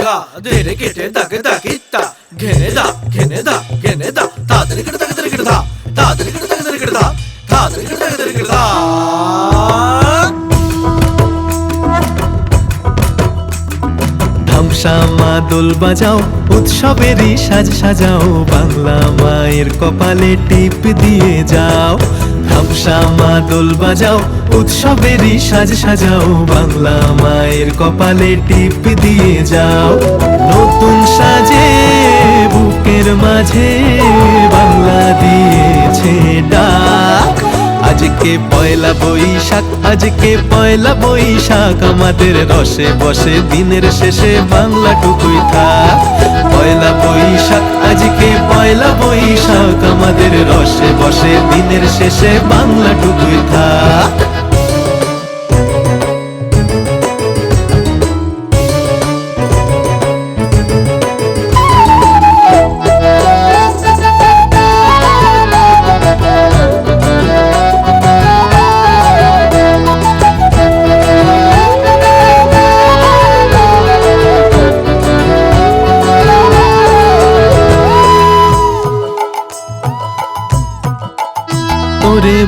গা, ধেরে কেটে দাকে দাকি তা ঘেনে দা ঘেনে দা ঘেনে দা। তাড়াতাড়ি কেটে তাকে কেটে দা। তাড়াতাড়ি কেটে তাকে কেটে দা। তাড়াতাড়ি কেটে তাকে কেটে দা। ধামসা মা দোল বাজাও, উৎসবেরই সাজ সাজাও, বাংলা মায়ের কপালে টিপ দিয়ে যাও। ধামসা মা দোল বাজাও, উৎসবেরই সাজ সাজাও, বাংলা মায়ের কপালে টিপ দিয়ে যাও। নতুন সাজে, বুকের মাঝে বাংলা দিয়েছে ডাক। আজকে পয়লা বৈশাখ, আজকে পয়লা বৈশাখ, আমাদের রসে বসে, দিনের শেষে বাংলা টুকুই থাক। পয়লা বৈশাখ, আজকে পয়লা বৈশাখ আমাদের রসে বসে দিনের শেষে বাংলা টুকুই থাক।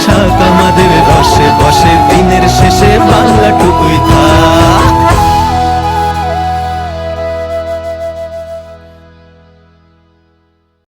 বৈশাখ আমাদের বসে বসে দিনের শেষে বাংলা টুকুই থাক।